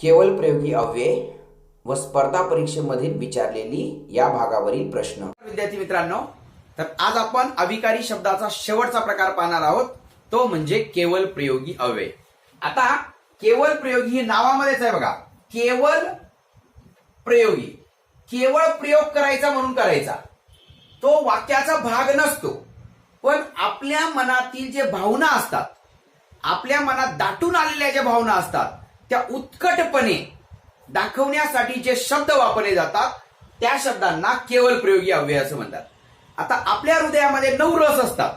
केवळ प्रयोगी अव्यय व स्पर्धा परीक्षेमधील विचारलेली या भागावरील प्रश्न. विद्यार्थी मित्रांनो तर आज आपण अविकारी शब्दाचा शेवटचा प्रकार पाहणार आहोत. तो म्हणजे केवळ प्रयोगी अव्यय. आता केवळ प्रयोगी हे नावामध्येच आहे बघा. केवळ प्रयोगी. केवळ प्रयोग करायचा म्हणून करायचा. तो वाक्याचा भाग नसतो. पण आपल्या मनातील जे भावना असतात आपल्या मनात दाटून आलेल्या ज्या भावना असतात त्या उत्कटपणे दाखवण्यासाठी जे शब्द वापरले जातात त्या शब्दांना केवळ प्रयोगी अव्यय असं म्हणतात. आता आपल्या हृदयामध्ये नऊ रस असतात.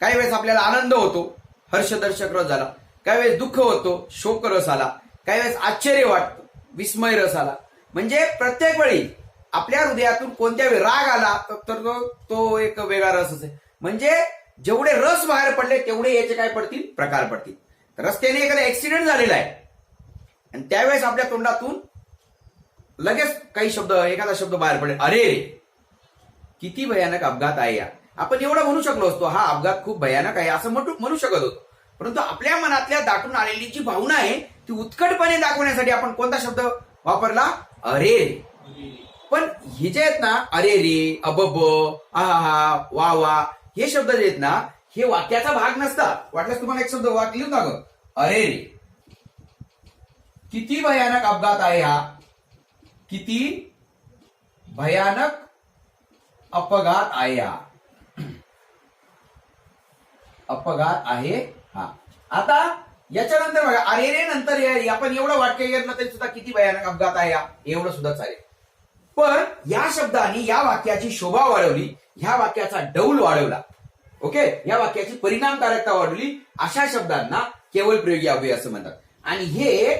काही वेळेस आपल्याला आनंद होतो हर्षदर्शक रस झाला. काही वेळेस दुःख होतो शोक रस आला. काही वेळेस आश्चर्य वाटतं विस्मय रस आला. म्हणजे प्रत्येक वेळी आपल्या हृदयातून कोणत्या वेळी राग आला तर तो तो एक वेगळा रस असेल. म्हणजे जेवढे रस बाहेर पडले तेवढे याचे काय पडतील? प्रकार पडतील. रस्त्याने एखादा ऍक्सिडेंट झालेला आहे. आणि त्यावेळेस आपल्या तोंडातून लगेच काही शब्द एखादा शब्द बाहेर पडेल. अरे किती भयानक अपघात आहे या. आपण एवढं म्हणू शकलो असतो हा अपघात खूप भयानक आहे असं म्हणू म्हणू शकत होतो. परंतु आपल्या मनातल्या दाटून आलेली जी भावना आहे ती उत्कटपणे दाखवण्यासाठी आपण कोणता शब्द वापरला? अरे. रे पण हे जे आहेत ना अरे रे अबब आहा वा वा हे शब्द जे आहेत ना हे वाक्याचा भाग नसतात. वाटल्यास तुम्हाला एक शब्द वाक्य लिहून दाखव अरे रे. किती भयानक अपघात आहे हा? किती भयानक अपघात आहे हा? अपघात आहे हा. आता याच्यानंतर बघा अरे रे नंतर आपण एवढं वाक्य घेतलं तरी सुद्धा किती भयानक अपघात आहे हा? एवढं सुद्धा चालेल. पण या शब्दाने या वाक्याची शोभा वाढवली ह्या वाक्याचा डौल वाढवला. ओके? या वाक्याची परिणामकारकता वाढवली. अशा शब्दांना केवळ प्रयोगी अव्यय असं म्हणतात. आणि हे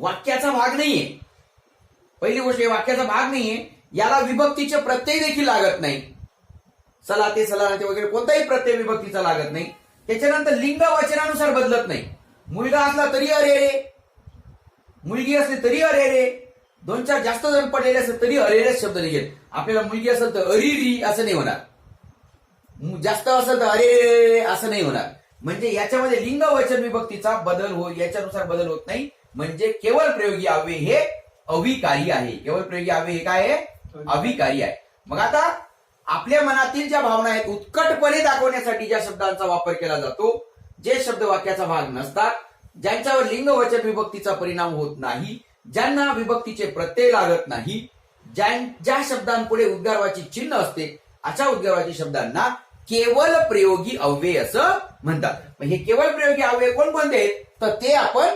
वाक्याचा भाग नाहीये. पहिली गोष्ट हे वाक्याचा भाग नाहीये. याला विभक्तीचे प्रत्यय देखील लागत नाही. चला ते ते वगैरे कोणताही प्रत्यय विभक्तीचा लागत नाही. त्याच्यानंतर लिंग वचनानुसार बदलत नाही. मुलगा असला तरी अरे रे. मुलगी असली तरी अरे रे. दोन चार जास्त जण पडलेले असेल तरी अरेरेच शब्द निघेल. आपल्याला मुलगी असेल तर अरिरी असं नाही होणार. जास्त असेल तर अरे रे असं नाही होणार. म्हणजे याच्यामध्ये लिंग वचन विभक्तीचा बदल हो याच्यानुसार बदल होत नाही. म्हणजे केवळ प्रयोगी अव्यय हे अविकारी आहे. केवळ प्रयोगी अव्यय हे काय आहे? अविकारी. आहे. मग आता आपल्या मनातील ज्या भावना आहेत उत्कटपणे दाखवण्यासाठी ज्या शब्दांचा वापर केला जातो जे शब्द वाक्याचा भाग नसतात ज्यांच्यावर लिंग वचन विभक्तीचा परिणाम होत नाही ज्यांना विभक्तीचे प्रत्यय लागत नाही ज्या ज्या शब्दांपुढे उद्गारवाची चिन्ह असते अशा उद्गारवाची शब्दांना केवळ प्रयोगी अव्यय असं म्हणतात. हे केवळ प्रयोगी अव्यय कोणकोणते आहेत? तर ते आपण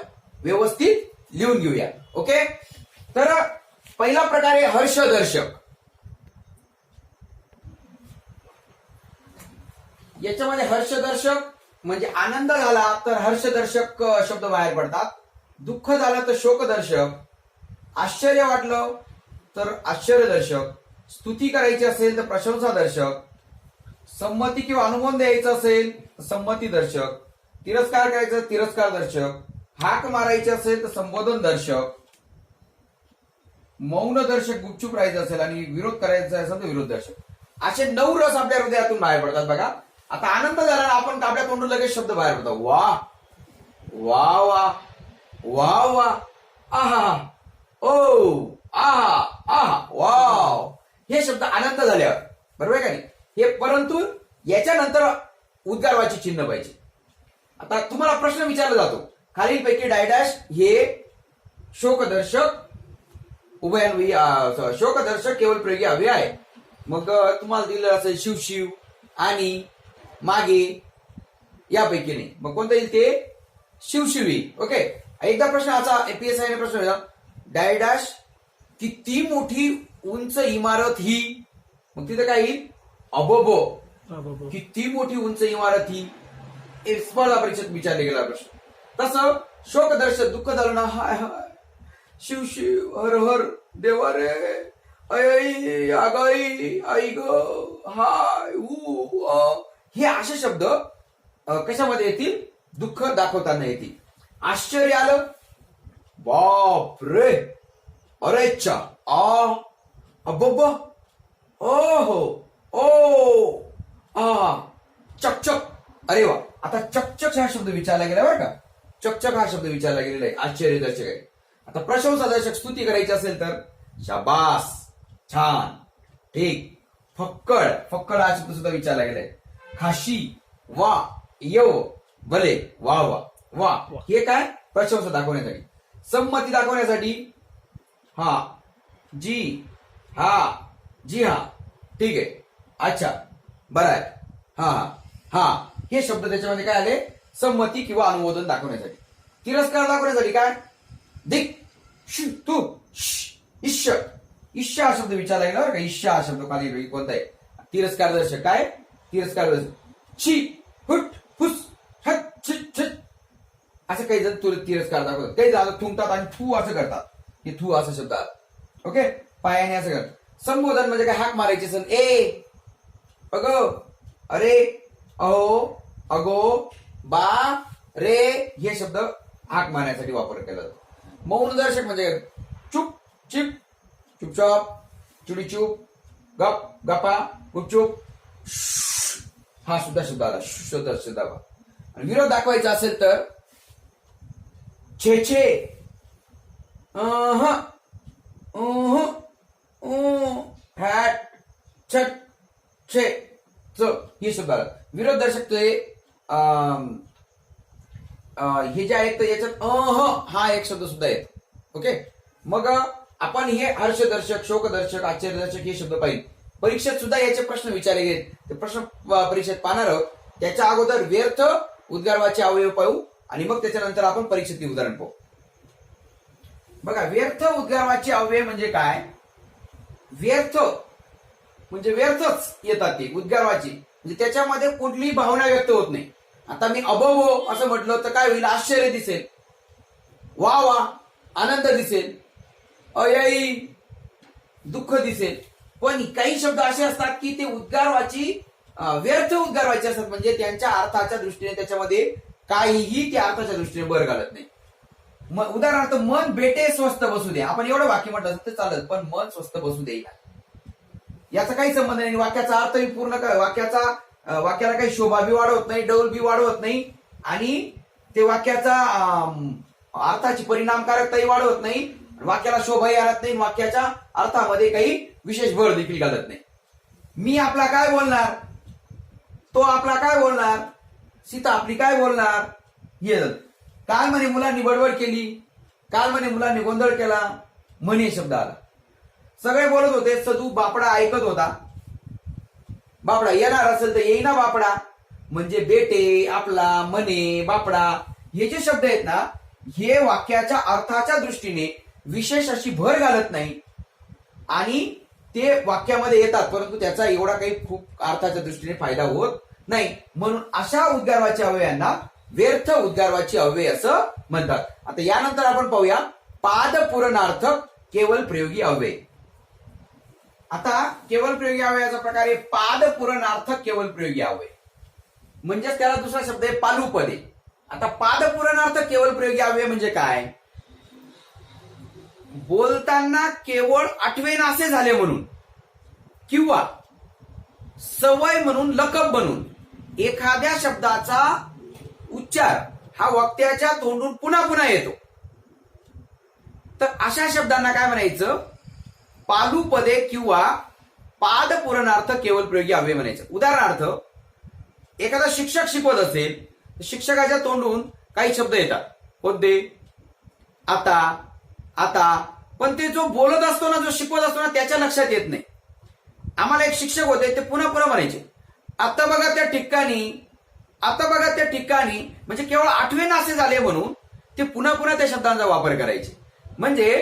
व्यवस्थित लिहून घेऊया. ओके तर पहिला प्रकार आहे हर्षदर्शक. याच्यामध्ये हर्षदर्शक म्हणजे आनंद झाला तर हर्षदर्शक शब्द बाहेर पडतात. दुःख झालं तर शोकदर्शक. आश्चर्य वाटलं तर आश्चर्यदर्शक. स्तुती करायची असेल तर प्रशंसादर्शक. संमती किंवा अनुमोदन द्यायचं असेल संमती दर्शक तिरस्कार करायचा तिरस्कार दर्शक हाक मारायची असेल तर संबोधन दर्शक मौन दर्शक गुपचूप राहायचं असेल आणि विरोध करायचा असेल तर विरोध दर्शक. असे नऊ रस आपल्या हृदयातून बाहेर पडतात बघा. आता आनंद झाला आपण आपल्या तोंडून लगेच शब्द बाहेर पडतात. वा वा वा वा वा आहा ओ आहा आहा वाव. हे शब्द आनंद झाल्यावर बरोबर आहे का नाही? हे परंतु याच्यानंतर उद्गारवाची चिन्ह पाहिजे. आता तुम्हाला प्रश्न विचारला जातो. खालीलपैकी डायडॅश हे शोकदर्शक उभयान्वयी शोकदर्शक केवळ प्रयोगी हवे आहे. मग तुम्हाला दिलं असेल शिवशिव आणि मागे यापैकी नाही. मग कोणतं येईल ते? शिवशिवी ओके. एकदा प्रश्न असा एपीएसआय ने प्रश्न डायडॅश किती मोठी उंच इमारत ही? मग तिथं काय येईल? अबोबो. किती मोठी उंच इमारत ही? हे स्पर्धा परीक्षेत विचारले गेला प्रश्न. तसं शोकदर्शक दुःख झालं ना हाय हाय. शिव शिव हर हर देवा रे ऐ आगाई आई ग हाय ऊ अ. हे असे शब्द कशामध्ये येतील? दुःख दाखवताना येतील. आश्चर्य आलं. बाप रे अरे चा आ अब्बा ओहो ओ आ. चकचक अरे वा. आता चकचक हा शब्द विचारला गेला बरं का? चकचक हा शब्द विचारला गेलेला आहे. आश्चर्यदर्शक आहे. आता प्रशंसादर्शक स्तुती करायची असेल तर शाबास छान ठीक फक्कड फक्कड हा शब्द सुद्धा विचारला गेलाय. खाशी वा यव भले वा वा वा. हे काय? प्रशंसा दाखवण्यासाठी. संमती दाखवण्यासाठी हा जी हा जी हा ठीक आहे. अच्छा बरं आहे. हा हा हा. हे शब्द त्याच्यामध्ये काय आले? संमती किंवा अनुमोदन दाखवण्यासाठी. तिरस्कार दाखवण्यासाठी काय? दिक शु तू इश्य इश्य हा शब्द विचारला गेला बरं का इश्य हा शब्द खाली कोणता आहे? तिरस्कार दर्शक काय? तिरस्कार दर्शक. हुट फुस हट छिट छिट. असं काही जण तुला तिरस्कार दाखवतात काही झालं थुंकतात आणि थू असं करतात. हे थू असं शब्द ओके? पायाने असं करतात. संबोधन म्हणजे काय? हाक मारायचे सण. ए अगो अरे अहो अगो बा रे हे शब्द हाक मारण्यासाठी वापर केला जातो. मौन दर्शक म्हणजे चुप चिप चुपचाप चुडीचूप गप गपा गुपचूप हा सुद्धा शब्द आला. श्श शब्द आणि विरोध दाखवायचा असेल तर छे छे. अह हॅट छट छे च हे शब्द आला. विरोध दर्शक ते हे जे आहेत तर याच्यात अह हा एक शब्द सुद्धा येत. ओके मग आपण हे हर्षदर्शक शोकदर्शक आश्चर्यदर्शक हे शब्द पाहिजे परीक्षेत सुद्धा याचे प्रश्न विचारले गेले. ते प्रश्न परीक्षेत पाहणार आहोत. त्याच्या अगोदर व्यर्थ उद्गारवाचे अवयव पाहू आणि मग त्याच्यानंतर आपण परीक्षेतील उदाहरण पाहू. बघा व्यर्थ उद्गारवाचे अवयव म्हणजे काय? व्यर्थ म्हणजे व्यर्थच येतात ते उद्गारवाची. म्हणजे त्याच्यामध्ये कुठलीही भावना व्यक्त होत नाही. आता मी अबो असं म्हटलं तर काय होईल? आश्चर्य दिसेल. वा वा आनंद दिसेल. अयई दुःख दिसेल. पण काही शब्द असे असतात की ते उद्गारवाची व्यर्थ उद्गारवाचे असतात. म्हणजे त्यांच्या अर्थाच्या दृष्टीने त्याच्यामध्ये काहीही त्या अर्थाच्या दृष्टीने बर घालत नाही. मग उदाहरणार्थ मन बेटे स्वस्त बसू दे. आपण एवढं वाक्य म्हटलं तर चालत पण मन स्वस्त बसू दे याचा काही संबंध नाही. वाक्याचा अर्थही पूर्ण वाक्याचा वाक्याला काही शोभा बी वाढवत नाही डौल बी वाढवत नाही आणि ते वाक्याचा अर्थाची परिणामकारकताही वाढवत नाही. वाक्याला शोभाही आणत नाही वाक्याच्या अर्थामध्ये काही विशेष भर देखील घालत नाही. मी आपला काय बोलणार? तो आपला काय बोलणार? सीता आपली काय बोलणार? हे काल म्हणे मुलांनी बडबड केली. काल म्हणे मुलांनी गोंधळ केला. म्हणे शब्द आला. सगळे बोलत होते सदू बापडा ऐकत होता. बापडा येणार असेल तर येईना बापडा. म्हणजे बेटे आपला मने बापडा हे जे शब्द आहेत ना हे वाक्याच्या अर्थाच्या दृष्टीने विशेष अशी भर घालत नाही. आणि ते वाक्यामध्ये येतात परंतु त्याचा एवढा काही खूप अर्थाच्या दृष्टीने फायदा होत नाही. म्हणून अशा उद्गारवाच्या अवयांना व्यर्थ उद्गारवाची अव्यय असं म्हणतात. आता यानंतर आपण पाहूया पादपूरणार्थक केवळ प्रयोगी अव्यय आता केवळ प्रयोगी अवयवाचा प्रकार आहे पादपूरणार्थक केवळ प्रयोगी अव्यय म्हणजेच त्याला दुसरा शब्द आहे पालुपदे. आता पादपूरणार्थक केवळ प्रयोगी अव्यय म्हणजे काय? बोलताना केवळ आठवेन असे झाले म्हणून. किंवा सवय म्हणून लकब बनून. एखाद्या शब्दाचा उच्चार हा वक्त्याच्या तोंडून पुन्हा पुन्हा येतो. तर अशा शब्दांना काय म्हणायचं? पालुपदे किंवा पादपूरणार्थ केवळ प्रयोगी हवे म्हणायचे. उदाहरणार्थ एखादा शिक्षक शिकवत असेल तर शिक्षकाच्या तोंडून काही शब्द येतात. कोणते? आता आता. पण ते जो बोलत असतो ना जो शिकवत असतो ना त्याच्या लक्षात येत नाही. आम्हाला एक शिक्षक होते ते पुन्हा पुन्हा म्हणायचे आता बघा त्या ठिकाणी आता बघा त्या ठिकाणी म्हणजे केवळ आठवे असे झाले म्हणून ते पुन्हा पुन्हा त्या शब्दांचा वापर करायचे. म्हणजे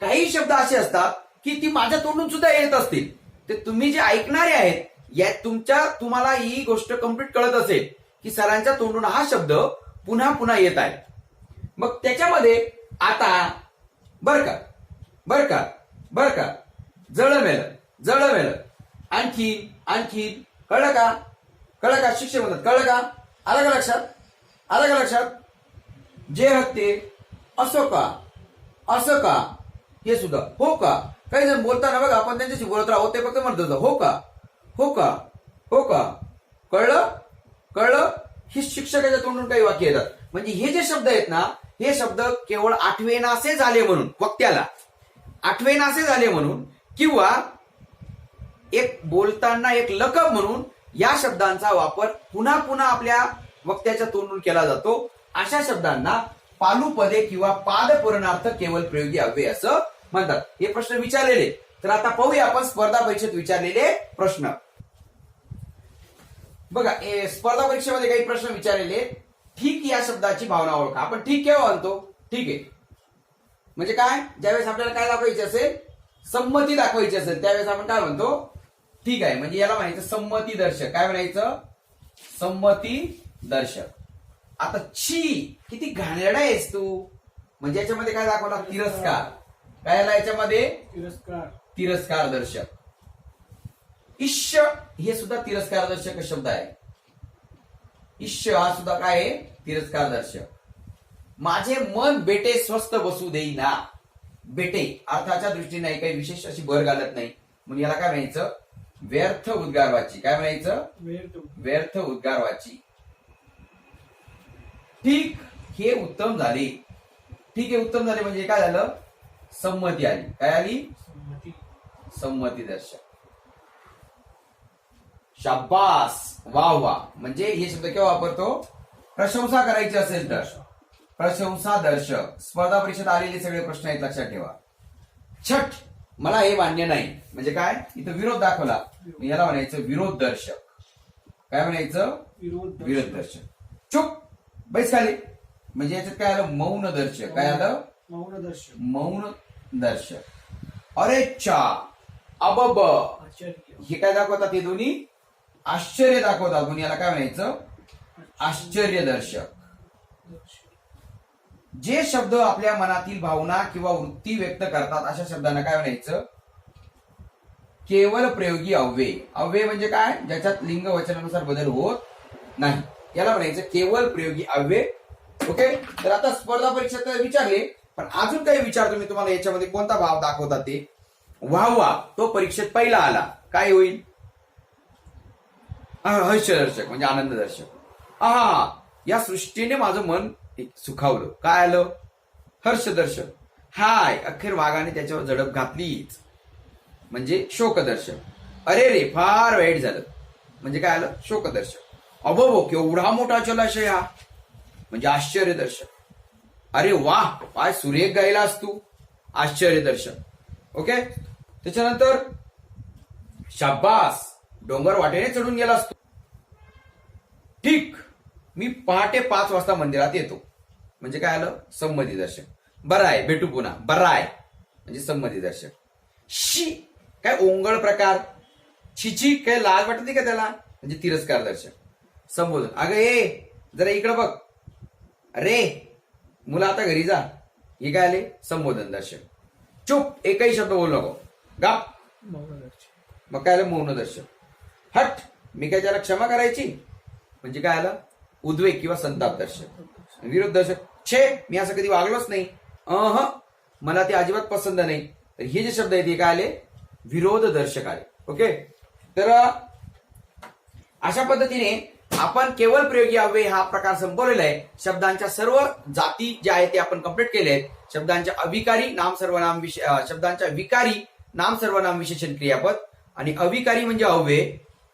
काही शब्द असे असतात की ती माझ्या तोंडून सुद्धा येत असतील. ते तुम्ही जे ऐकणारे आहेत या तुमच्या तुम्हाला ही गोष्ट कंप्लीट कळत असेल की सरांच्या तोंडून हा शब्द पुन्हा पुन्हा येत आहे. मग त्याच्यामध्ये आता बर का बर का बर का जळ मेल जळ मेल आणखी आणखी कळलं का? कळलं का शिक्षक म्हणतात कळलं का? आलं का लक्षात? आलं का लक्षात? जे हक्ते असो का? असं का? हे सुद्धा. हो का? काही जण बोलताना बघा आपण त्यांच्याशी बोलत राहू ते फक्त म्हणत होतं हो का? हो का? हो का? कळलं? कळलं? ही शिक्षकाच्या तोंडून काही वाक्य येतात. म्हणजे हे जे शब्द आहेत ना हे शब्द केवळ आठवेनासे झाले म्हणून वक्त्याला. आठवेनासे झाले म्हणून किंवा एक बोलताना एक लकब म्हणून या शब्दांचा वापर पुन्हा पुन्हा आपल्या वक्त्याच्या तोंडून केला जातो. अशा शब्दांना पालुपदे किंवा पादपूरणार्थ केवळ प्रयोगी हवे असं म्हणतात. हे प्रश्न विचारलेले. तर आता पाहूया आपण स्पर्धा परीक्षेत विचारलेले प्रश्न. बघा स्पर्धा परीक्षेमध्ये काही प्रश्न विचारलेले. ठीक या शब्दाची भावना ओळखा. आपण ठीक केव्हा म्हणतो? ठीक आहे. म्हणजे काय? ज्यावेळेस आपल्याला काय दाखवायची असेल? संमती दाखवायची असेल त्यावेळेस आपण काय म्हणतो? ठीक आहे. म्हणजे याला म्हणायचं संमती दर्शक. काय म्हणायचं? संमती दर्शक. आता छी किती घाणेरडा आहेस तू. म्हणजे याच्यामध्ये काय दाखवला तिरस्कार. काय आला याच्यामध्ये? तिरस्कार. तिरस्कार दर्शक. इश्य हे सुद्धा तिरस्कार दर्शक शब्द आहे. इश्य हा सुद्धा काय आहे? तिरस्कार दर्शक. माझे मन बेटे स्वस्त बसू देईना. बेटे अर्थाच्या दृष्टीने काही विशेष अशी भर घालत नाही. म्हणून याला काय म्हणायचं? व्यर्थ उद्गारवाची. काय म्हणायचं? व्यर्थ उद्गारवाची. ठीक हे उत्तम झाले. ठीक हे उत्तम झाले म्हणजे काय झालं? संमती आली. काय आली? संमती. दर्शक. शाबास वा वा. म्हणजे हे शब्द केव्हा वापरतो? प्रशंसा करायची असेल तर. प्रशंसा दर्शक. स्पर्धा परीक्षेत आलेले सगळे प्रश्न आहेत लक्षात ठेवा. छठ मला हे मान्य नाही. म्हणजे काय? इथं विरोध दाखवला. याला म्हणायचं विरोध दर्शक. काय म्हणायचं? विरोध विरोध दर्शक. चुप. बैस खाली. म्हणजे याच्यात काय आलं? मौन दर्शक. काय आलं? मौन दर्शक मौन दर्शक अरे चा अबब. हे काय दाखवतात हे दोन्ही? आश्चर्य दाखवतात म्हणून याला काय म्हणायचं? आश्चर्य. दर्शक. जे शब्द आपल्या मनातील भावना किंवा वृत्ती व्यक्त करतात अशा शब्दांना काय म्हणायचं? केवळ प्रयोगी अव्यय. अव्यय म्हणजे काय? ज्याच्यात लिंग वचनानुसार बदल होत नाही. याला म्हणायचं केवळ प्रयोगी अव्यय. ओके? तर आता स्पर्धा परीक्षेत विचारले. पण अजून काही विचारतो मी तुम्हाला याच्यामध्ये कोणता भाव दाखवता ते? व्हावा तो परीक्षेत पहिला आला. काय होईल? हर्षदर्शक म्हणजे आनंददर्शक. आहा या सृष्टीने माझं मन सुखावलं. काय आलं? हर्षदर्शक. हाय अखेर वाघाने त्याच्यावर झडप घातलीच. म्हणजे शोकदर्शक. अरे रे फार वाईट झालं. म्हणजे काय आलं? शोकदर्शक. अबो केवढा मोठा जलाशय हा. म्हणजे आश्चर्यदर्शक. अरे वा काय सुरेख गायलास तू. आश्चर्यदर्शक ओके त्याच्यानंतर शाब्बास डोंगर वाटेने चढून गेलास तू. ठीक मी पहाटे पाच वाजता मंदिरात येतो. म्हणजे काय आलं? संमती दर्शक बरं आहे भेटू पुन्हा. बरं आहे म्हणजे संमती दर्शक शी काय ओंगळ प्रकार. छिची काय लाज वाटते का त्याला? म्हणजे तिरस्कार दर्शक संबोधन. अगं ए जरा इकडं बघ. अरे मुलं आता घरी जा. हे काय आले? संबोधन दर्शक चुप. एकही शब्द बोलू नको. गा मग काय आलं? मौन दर्शक हट. मी काय त्याला क्षमा करायची? म्हणजे काय आलं? उद्वेग किंवा संताप दर्शक विरोध दर्शक छे. मी असं कधी वागलोच नाही. अह. मला ते अजिबात पसंत नाही. तर हे जे शब्द आहेत हे काय आले? विरोध दर्शक आले. ओके? तर अशा पद्धतीने आपण केवळ प्रयोगी अव्यय हा प्रकार संपवलेला आहे. शब्दांच्या सर्व जाती ज्या आहेत ते आपण कंप्लीट केले आहेत. शब्दांच्या अविकारी नाम सर्वनाम विशे शब्दांच्या विकारी नाम सर्वनाम विशेषण क्रियापद आणि अविकारी म्हणजे अव्यय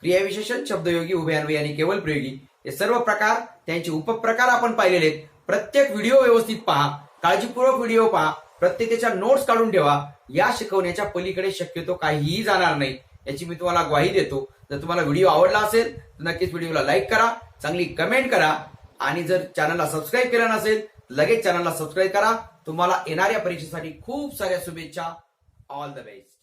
क्रियाविशेषण शब्दयोगी उभयान्वयी आणि केवळ प्रयोगी. हे सर्व प्रकार त्यांचे उपप्रकार आपण पाहिलेले आहेत. प्रत्येक व्हिडिओ व्यवस्थित पहा काळजीपूर्वक व्हिडिओ पहा प्रत्येकाच्या नोट्स काढून ठेवा. या शिकवण्याच्या पलीकडे शक्यतो काहीही जाणार नाही. याची मी तुम्हाला ग्वाही देतो. जर तुम्हाला व्हिडिओ आवडला असेल तर नक्कीच व्हिडिओला लाईक करा चांगली कमेंट करा आणि जर चॅनलला सबस्क्राईब केला नसेल लगेच चॅनलला सबस्क्राईब करा. तुम्हाला येणाऱ्या परीक्षेसाठी खूप साऱ्या शुभेच्छा. All the best